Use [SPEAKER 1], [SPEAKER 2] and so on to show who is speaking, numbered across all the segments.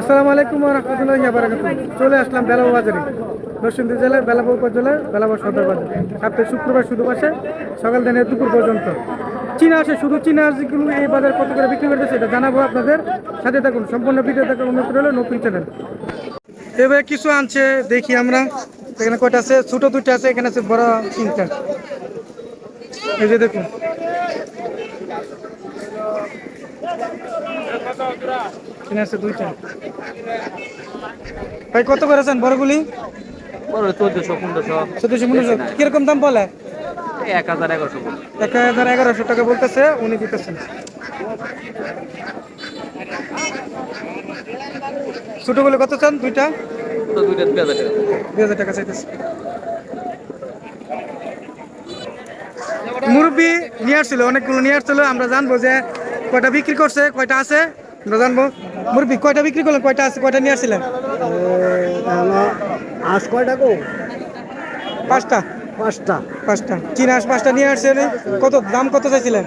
[SPEAKER 1] আসসালামু আলাইকুম রহমতুল্লাহ বারাকাত চলে আসলাম বেলাবো বাজারে। নরসিংদী জেলার বেলাবো উপজেলার বেলাবো সদর বাজার। সপ্তাহে শুক্রবার শুধু বসে সকাল থেকে দুপুর পর্যন্ত। চীনা আসে শুধু, চীনা যেগুলো এই বাজার কত করে বিক্রি করতেছে এটা জানাব আপনাদের সাথে থাকুন। সম্পূর্ণ ভিডিও দেখার অনুরোধ রইল, নতুন চ্যানেল এবার কিছু আনছে, দেখি আমরা। এখানে কয়টা আছে? ছোট দুইটা আছে, এখানে আছে বড় তিনটা। এই যে দেখুন। এখানে আছে দুইটা। ভাই কত করেছেন বড়গুলি?
[SPEAKER 2] বড় চোদ্দশো পনেরোশো।
[SPEAKER 1] চোদ্দশো পনেরোশো। কীরকম দাম বলে?
[SPEAKER 2] এক হাজার এগারোশো
[SPEAKER 1] এক হাজার এগারোশো টাকা বলতেছে উনি দিতেছেন। ছোটগুলো কত চান দুইটা?
[SPEAKER 2] দুইটা দুই হাজার টাকা।
[SPEAKER 1] দুই হাজার টাকা চাইতেছে। মুরব্বি নিয়ে আসছিল অনেকগুলো নিয়ে আসছিল আমরা জানব যে কয়টা বিক্রি করছে কয়টা আছে আমরা জানব। মুরব্বি কয়টা বিক্রি করলেন? কয়টা আছে কয়টা নিয়ে আসছিলেন?
[SPEAKER 3] আজ কয়টা গো?
[SPEAKER 1] পাঁচটা।
[SPEAKER 3] পাঁচটা।
[SPEAKER 1] পাঁচটা। চীনা হাঁস পাঁচটা নিয়ে আসছেন? কত দাম কত চাইছিলেন?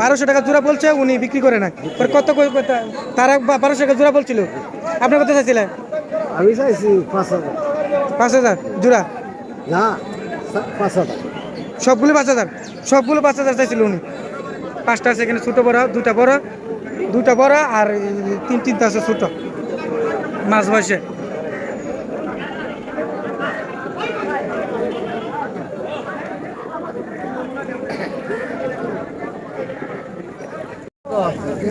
[SPEAKER 3] বারোশো টাকা জোড়া
[SPEAKER 1] বলছে উনি বিক্রি করে না কত তারা বারোশো টাকা জোড়া বলছিল আপনি কত চাইছিলেন?
[SPEAKER 3] আমি চাইছি পাঁচ হাজার।
[SPEAKER 1] পাঁচ হাজার জোড়া?
[SPEAKER 3] না পাঁচ হাজার।
[SPEAKER 1] সবগুলো পাঁচ হাজার সবগুলো পাঁচ হাজার চাইছিল উনি। পাঁচটা আছে এখানে ছোটো বড় দুটা বড় দুটা বড় আর তিন তিনটা আছে ছোট। মাছ বয়সে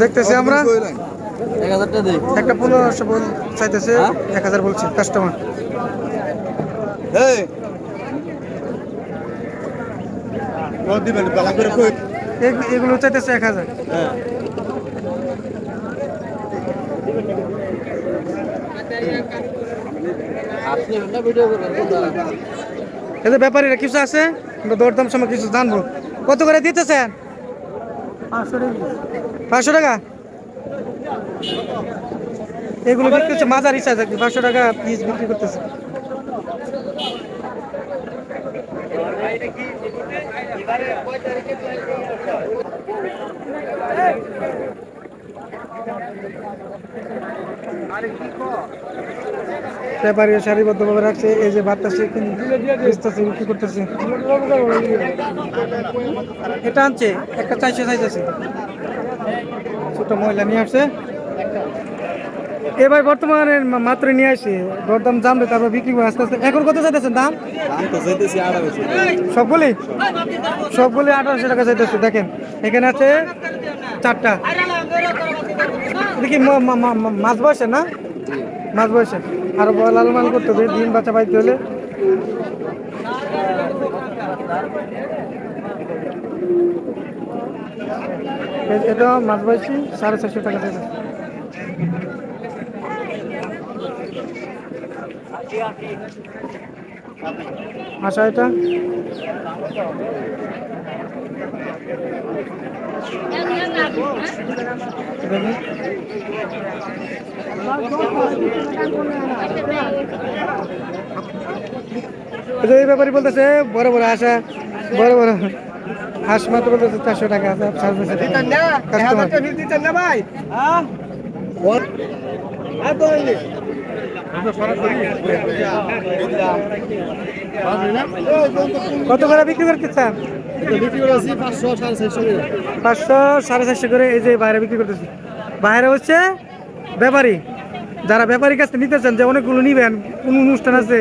[SPEAKER 1] দেখতেছি আমরা। একটা পনেরোশো বল চাইতেছে এক হাজার বলছে কাস্টমার এগুলো চাইতেছে এক হাজার।
[SPEAKER 2] আপনি একটা ভিডিও করবেন
[SPEAKER 1] এদের ব্যাপারীরা কিছু আছে? দরদাম সময় কিছু জানব। কত করে দিতেছেন? পাঁচশো টাকা। এগুলো বিক্রি হচ্ছে মাজার হিসাবে পাঁচশো টাকা পিস বিক্রি করতেছে। ব্যাপারী সারিবদ্ধভাবে রাখছে, এই যে বাতাসে বেচতেছে, বিক্রি করতেছে। এটা আনছে, একটা চারশো চাইতেছে ছোট মহিলা নিয়ে আসছে। এবার বর্তমানে মাত্র নিয়ে আসি। দরদাম জানবে তারপর বিক্রি করে আস্তে আস্তে। এখন কত চাইতেছেন দাম? সবগুলি সবগুলি আঠারোশো। টাকা চাইতেছে। দেখেন এখানে আছে চারটা। মা- মাছ বয়সে না? মাছ বয়সে আর লাল মাল করতে হবে ডিম বাচ্চা পাইতে হলে। এটা মাছ বয়সি সাড়ে চারশো টাকা চাইতেছে। আশা এটা? দেখি। এই ব্যাপারে বলতেছে বড় বড় আশা বড় বড় হাঁস মাত্র বলতেছে চারশো টাকা কাস্টমার কত করে বিক্রি
[SPEAKER 3] বিক্রি করেছি পাঁচশো সাড়ে চারশো
[SPEAKER 1] করে এই যে বাইরে বিক্রি করতেছি। বাইরে হচ্ছে ব্যাপারী। যারা ব্যাপারীর কাছ থেকে নিতে চান, যে অনেকগুলো নিবেন, কোন অনুষ্ঠান আছে,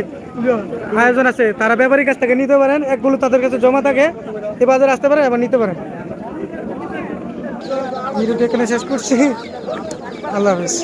[SPEAKER 1] আয়োজন আছে, তারা ব্যাপারীর কাছ থেকে নিতে পারেন, একগুলো তাদের কাছে জমা থাকে এই বাজারে আসতে পারেন আবার নিতে পারেন। এখানে শেষ করছি। আল্লাহ হাফিজ